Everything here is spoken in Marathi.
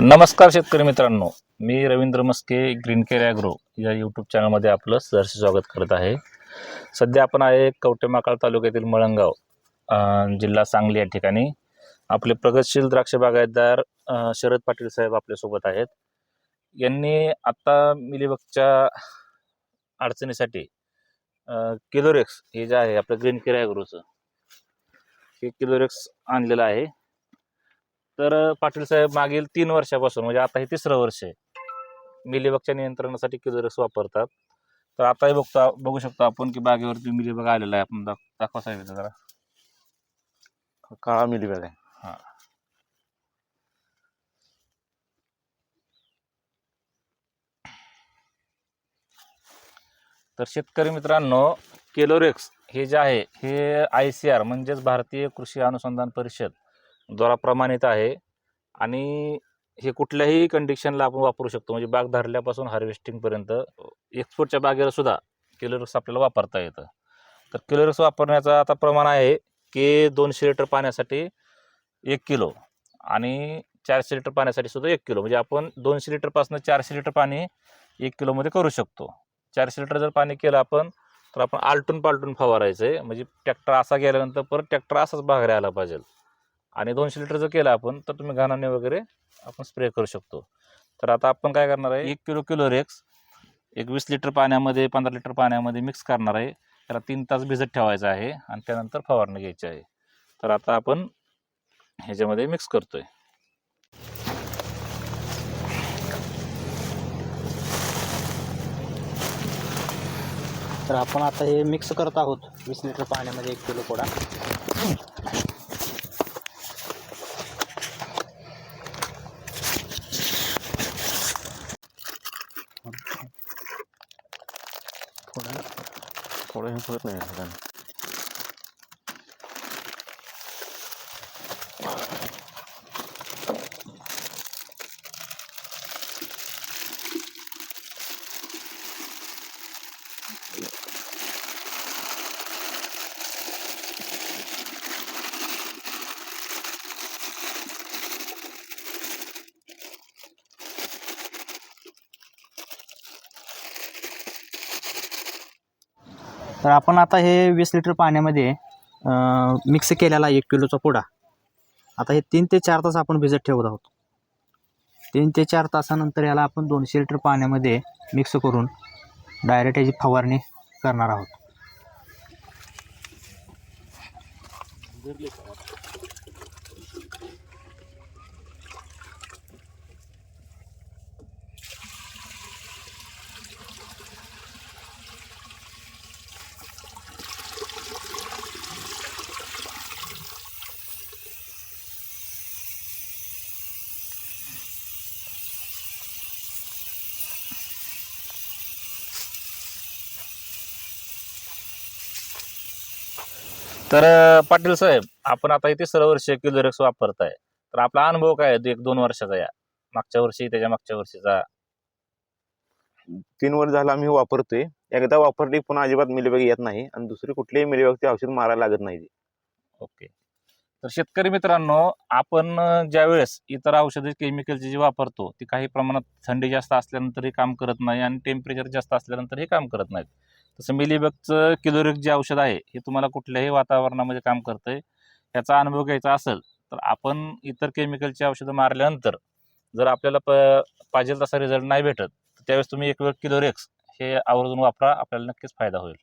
नमस्कार शेतकरी मित्रांनो. मी Ravindra Maske green care agro या यूट्यूब चॅनलमध्ये आपलं सहर्ष स्वागत करत आहे. सध्या आपण आहे कवटेमाकाळ तालुक्यातील मळंगाव जिल्हा सांगली या ठिकाणी. आपले प्रगतशील द्राक्ष बागायतदार शरद पाटील साहेब आपल्यासोबत आहेत. यांनी आत्ता मिलीबगच्या अडचणीसाठी किलोरेक्स हे जे आहे आपलं ग्रीन केअर ॲग्रोचं हे किलोरेक्स आणलेलं आहे. तर पाटील साहेब मागील तीन वर्षापासून म्हणजे आता हे तिसरं वर्ष आहे. मिलीबगच्या नियंत्रणासाठी किलोरेक्स वापरतात. तर आताही बघतो बघू शकतो आपण की बागेवरती मिलीबग आलेला आहे. आपण दाख दाखवा साहेब जरा. काळा मिलीबॅग आहे. हां. तर शेतकरी मित्रांनो केलोरेक्स हे जे आहे हे आय सी आर म्हणजेच भारतीय कृषी अनुसंधान परिषद द्वारा प्रमाणित आहे. आणि हे कुठल्याही कंडिशनला आपण वापरू शकतो. म्हणजे बाग धरल्यापासून हार्वेस्टिंगपर्यंत एक्सपोर्टच्या बागेला सुद्धा आपल्याला वापरता येतं. तर केलोरेक्स वापरण्याचं आता प्रमाण आहे की दोनशे लिटर पाण्यासाठी एक किलो आणि चारशे लिटर पाण्यासाठी सुद्धा एक किलो. म्हणजे आपण दोनशे लिटरपासून चारशे लिटर पाणी एक किलोमध्ये करू शकतो. चारशे लिटर जर पाणी केलं आपण तर आपण आलटून पालटून फवारायचं आहे म्हणजे ट्रॅक्टर असा गेल्यानंतर परत ट्रॅक्टर असाच बाहेर आला पाहिजे. आणि दोनशे लिटर जर केलं आपण तर तुम्ही घाणाने वगैरे आपण स्प्रे करू शकतो. तर आता आपण काय करणार आहे? एक किलो किलो रेक्स एक वीस लिटर पाण्यामध्ये पंधरा लिटर पाण्यामध्ये मिक्स करणार आहे. त्याला तीन तास भिजत ठेवायचं आहे आणि त्यानंतर फवारणी घ्यायची आहे. तर आता आपण ह्याच्यामध्ये मिक्स करतोय. तर आपण आता हे मिक्स करत आहोत वीस लिटर पाण्यामध्ये एक किलो पोडा थोडं थोडं हे होत नाही आता. तर आपण आता हे वीस लिटर पाण्यामध्ये मिक्स केलेला एक किलोचा पोडा. आता हे तीन ते चार तास आपण भिजत ठेवत आहोत. तीन ते चार तासानंतर याला आपण दोनशे लिटर पाण्यामध्ये मिक्स करून डायरेक्ट याची फवारणी करणार आहोत. तर पाटील साहेब आपण आता इथे सर्व वर्ष किलोरेक्स वापरताय. तर आपला अनुभव काय आहे? एक दोन वर्षाचा या. मागच्या वर्षी त्याच्या मागच्या वर्षीचा. तीन वर्ष झालं आम्ही वापरतोय. एकदा वापरली पुन्हा अजिबात मिलीबॅग येत नाही. आणि दुसरी कुठलीही मिलीबॅगचे औषध मारायला लागत नाही. ओके. तर शेतकरी मित्रांनो आपण अ, ज्यावेळेस इतर औषधे केमिकलची जी वापरतो ती काही प्रमाणात थंडी जास्त असल्यानंतर हे काम करत नाही आणि टेम्परेचर जास्त असल्यानंतर हे काम करत नाहीत. तसं मिलीबगचं किलोरिक जे औषध आहे हे तुम्हाला कुठल्याही वातावरणामध्ये काम करतं आहे याचा अनुभव घ्यायचा असेल तर आपण इतर केमिकलची औषधं मारल्यानंतर जर आपल्याला प पाहिजे तसा रिझल्ट नाही भेटत तर त्यावेळेस तुम्ही एक वेळ किलोरेक्स हे आवर्जून वापरा आपल्याला नक्कीच फायदा होईल.